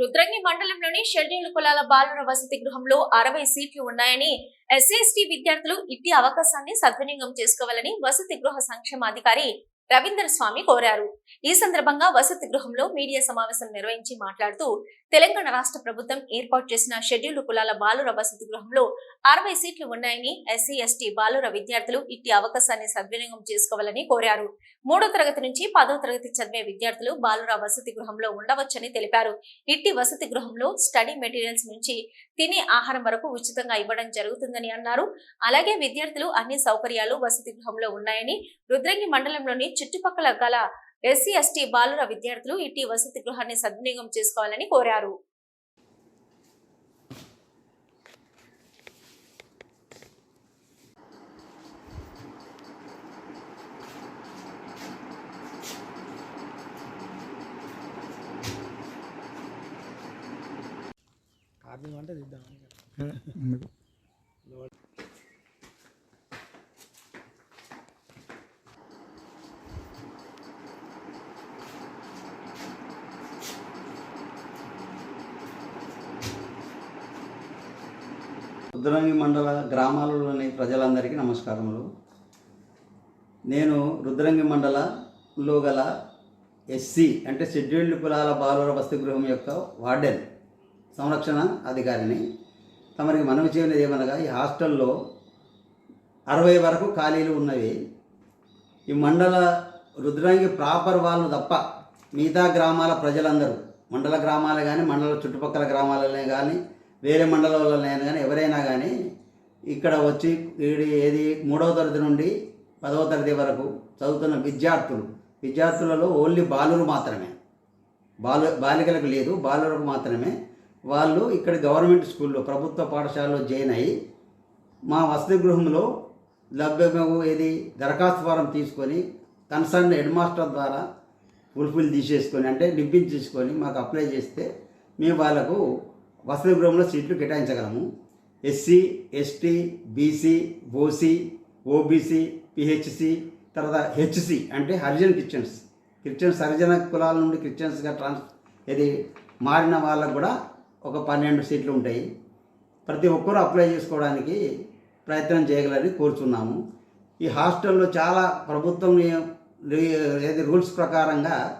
రుద్రంగి మండలంలోని షెడ్యూల్డ్ కులాల బాలుర వసతి గృహంలో అరవై సీట్లు ఉన్నాయని ఎస్సీ విద్యార్థులు ఇట్టి అవకాశాన్ని సద్వినియోగం చేసుకోవాలని వసతి గృహ సంక్షేమాధికారి రవీంద్ర స్వామి కోరారు. ఈ సందర్భంగా వసతి గృహంలో మీడియా సమావేశం నిర్వహించి మాట్లాడుతూ తెలంగాణ రాష్ట్ర ప్రభుత్వం ఏర్పాటు చేసిన షెడ్యూల్డ్ కులాల బాలుర వసతి గృహంలో అరవై సీట్లు ఉన్నాయని ఎస్సీ ఎస్టీ బాలుర విద్యార్థులు ఇట్టి అవకాశాన్ని సద్వినియోగం చేసుకోవాలని కోరారు. మూడో తరగతి నుంచి పదో తరగతి చదివే విద్యార్థులు బాలుర వసతి గృహంలో ఉండవచ్చని తెలిపారు. ఇట్టి వసతి గృహంలో స్టడీ మెటీరియల్స్ నుంచి తినే ఆహారం వరకు ఉచితంగా ఇవ్వడం జరుగుతుందని అన్నారు. అలాగే విద్యార్థులు అన్ని సౌకర్యాలు వసతి గృహంలో ఉన్నాయని రుద్రంగి మండలంలోని చుట్టుపక్కల గల ఎస్సీ ఎస్టీ బాలుర విద్యార్థులు ఇట్టి వసతి గృహాన్ని సద్వినియోగం చేసుకోవాలని కోరారు. కార్మిక అంటే రుద్రంగి మండల గ్రామాలలోని ప్రజలందరికీ నమస్కారములు. నేను రుద్రంగి మండలంలో గల ఎస్సీ అంటే షెడ్యూల్డ్ కులాల బాలుర వసతి గృహం యొక్క వార్డెన్ సంరక్షణ అధికారిని. తమరికి మనవి చేయనిది ఏమనగా ఈ హాస్టల్లో అరవై వరకు ఖాళీలు ఉన్నవి. ఈ మండల రుద్రంగి ప్రాపర్ వాళ్ళు తప్ప మిగతా గ్రామాల ప్రజలందరూ మండల గ్రామాలే కానీ మండల చుట్టుపక్కల గ్రామాలనే కానీ వేరే మండలాలైనా కానీ ఎవరైనా కానీ ఇక్కడ వచ్చి ఏది మూడవ తరగతి నుండి పదవ తరగతి వరకు చదువుతున్న విద్యార్థులు విద్యార్థులలో ఓన్లీ బాలురు మాత్రమే. బాలు బాలికలకు లేదు బాలులకు మాత్రమే. వాళ్ళు ఇక్కడ గవర్నమెంట్ స్కూల్లో ప్రభుత్వ పాఠశాలలో జాయిన్ అయ్యి మా వసతి గృహంలో లభ్యమగు ఏది దరఖాస్తు ఫారం తీసుకొని కన్సర్న్ హెడ్ మాస్టర్ ద్వారా ఫుల్ఫిల్ తీసేసుకొని అంటే నింపించేసుకొని మాకు అప్లై చేస్తే మేము వాళ్ళకు వసతి గృహంలో సీట్లు కేటాయించగలము. SC ST BC OC OBC PHC తర్వాత హెచ్సి అంటే హరిజన్ క్రిస్టియన్స్. క్రిస్టియన్స్ హరిజన కులాల నుండి క్రిస్టియన్స్గా ట్రాన్స్ ఇది మారిన వాళ్ళకు కూడా ఒక పన్నెండు సీట్లు ఉంటాయి. ప్రతి ఒక్కరూ అప్లై చేసుకోవడానికి ప్రయత్నం చేయగలని కోరుచున్నాము. ఈ హాస్టల్లో చాలా ప్రభుత్వం ఏది రూల్స్ ప్రకారంగా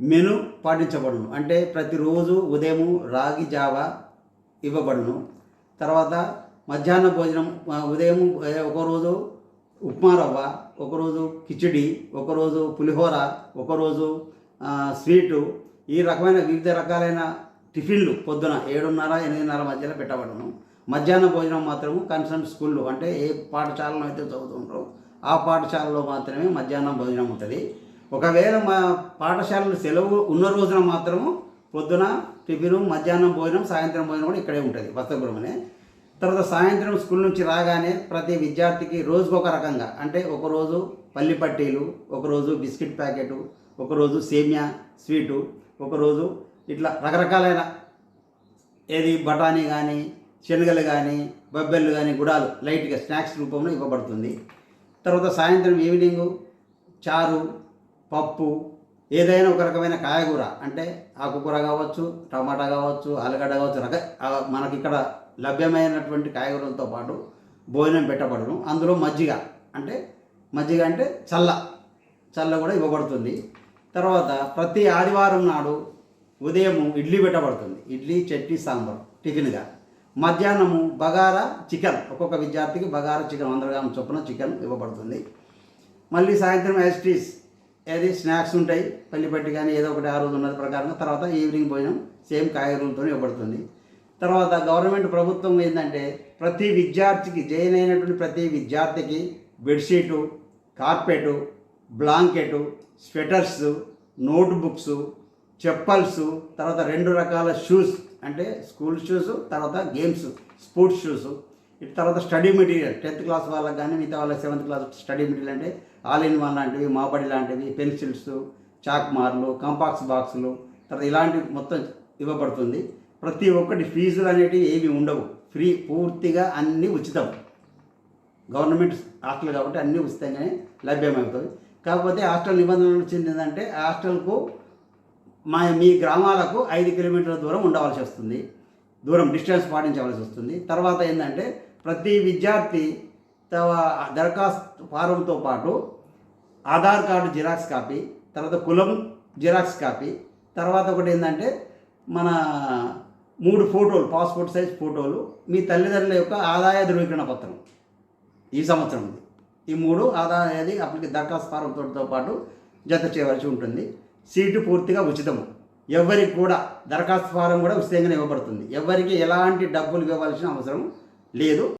మెను పాటించబడును. అంటే ప్రతిరోజు ఉదయం రాగి జావ ఇవ్వబడును. తర్వాత మధ్యాహ్న భోజనం ఉదయం ఒకరోజు ఉప్మా రవ్వ ఒకరోజు కిచిడి ఒకరోజు పులిహోర ఒకరోజు స్వీటు ఈ రకమైన వివిధ రకాలైన టిఫిన్లు పొద్దున ఏడున్నర ఎనిమిదిన్నర మధ్యలో పెట్టబడను. మధ్యాహ్న భోజనం మాత్రము కన్సర్న్ స్కూల్లో అంటే ఏ పాఠశాలలో అయితే చదువుతుంటారో ఆ పాఠశాలలో మాత్రమే మధ్యాహ్నం భోజనం ఉంటుంది. ఒకవేళ మా పాఠశాలలు సెలవు ఉన్న రోజున మాత్రము పొద్దున టిఫిన్ మధ్యాహ్నం భోజనం సాయంత్రం భోజనం కూడా ఇక్కడే ఉంటుంది వసతగృహమనే తర్వాత సాయంత్రం స్కూల్ నుంచి రాగానే ప్రతి విద్యార్థికి రోజుకు ఒక రకంగా అంటే ఒకరోజు పల్లి పట్టీలు ఒకరోజు బిస్కెట్ ప్యాకెట్ ఒకరోజు సేమియా స్వీటు ఒకరోజు ఇట్లా రకరకాలైన ఏది బఠానీ కానీ శనగలు కానీ బొబ్బెళ్ళు కానీ గుడాలు లైట్గా స్నాక్స్ రూపంలో ఇవ్వబడుతుంది. తర్వాత సాయంత్రం ఈవినింగ్ చారు పప్పు ఏదైనా ఒక రకమైన కాయగూర అంటే ఆకుకూర కావచ్చు టమాటా కావచ్చు ఆలుగడ్డ కావచ్చు రక మనకిక్కడ లభ్యమైనటువంటి కాయగూరలతో పాటు భోజనం పెట్టబడును. అందులో మజ్జిగ అంటే మజ్జిగ అంటే చల్ల చల్ల కూడా ఇవ్వబడుతుంది. తర్వాత ప్రతి ఆదివారం నాడు ఉదయము ఇడ్లీ పెట్టబడుతుంది. ఇడ్లీ చట్నీ సాంబార్ టిఫిన్గా. మధ్యాహ్నము బగారా చికెన్ ఒక్కొక్క విద్యార్థికి బగారా చికెన్ వంద గ్రాముల చొప్పున చికెన్ ఇవ్వబడుతుంది. మళ్ళీ సాయంత్రం యాస్టీస్ ఏది స్నాక్స్ ఉంటాయి పల్లిపట్టి కానీ ఏదో ఒకటి ఆ రోజు ఉన్నది ప్రకారంగా తర్వాత ఈవినింగ్ భోజనం సేమ్ కాయగూరలతో ఇవ్వబడుతుంది. తర్వాత గవర్నమెంట్ ప్రభుత్వం ఏంటంటే ప్రతి విద్యార్థికి జైన్ అయినటువంటి ప్రతి విద్యార్థికి bedsheet carpet blanket sweaters notebooks chappals తర్వాత రెండు రకాల షూస్ అంటే స్కూల్ షూస్ తర్వాత గేమ్స్ స్పోర్ట్స్ షూస్. ఇటు తర్వాత స్టడీ మెటీరియల్ టెన్త్ క్లాస్ వాళ్ళకి కానీ మిగతా వాళ్ళ సెవెంత్ క్లాస్ స్టడీ మెటీరియల్ అంటే ఆల్ ఇన్ వన్ లాంటివి మాపడి లాంటివి పెన్సిల్స్ చాక్ మార్లు కంపాక్స్ బాక్సులు తర్వాత ఇలాంటివి మొత్తం ఇవ్వబడుతుంది. ప్రతి ఒక్కటి ఫీజులు అనేటివి ఏమి ఉండవు. ఫ్రీ పూర్తిగా అన్నీ ఉచితం. గవర్నమెంట్ హాస్టల్ కాబట్టి అన్నీ ఉచితంగానే లభ్యమవుతుంది. కాకపోతే హాస్టల్ నిబంధనలు వచ్చింది ఏంటంటే హాస్టల్కు మా మీ గ్రామాలకు ఐదు కిలోమీటర్ల దూరం ఉండవలసి వస్తుంది. దూరం డిస్టెన్స్ పాటించవలసి వస్తుంది. తర్వాత ఏంటంటే ప్రతి విద్యార్థి తమ దరఖాస్తు ఫారంతో పాటు ఆధార్ కార్డు జిరాక్స్ కాపీ తర్వాత కులం జిరాక్స్ కాపీ తర్వాత ఒకటి ఏంటంటే మన మూడు ఫోటోలు పాస్పోర్ట్ సైజ్ ఫోటోలు మీ తల్లిదండ్రుల యొక్క ఆదాయ ధృవీకరణ పత్రం ఈ సంవత్సరం ఈ మూడు ఆదాయాది అప్పటికి దరఖాస్తు ఫారంతో పాటు జత చేయవలసి ఉంటుంది. సీటు పూర్తిగా ఉచితము. ఎవరికి కూడా దరఖాస్తు ఫారం కూడా ఉచితంగానే ఇవ్వబడుతుంది. ఎవరికి ఎలాంటి డబ్బులు ఇవ్వవలసిన అవసరం లేదు.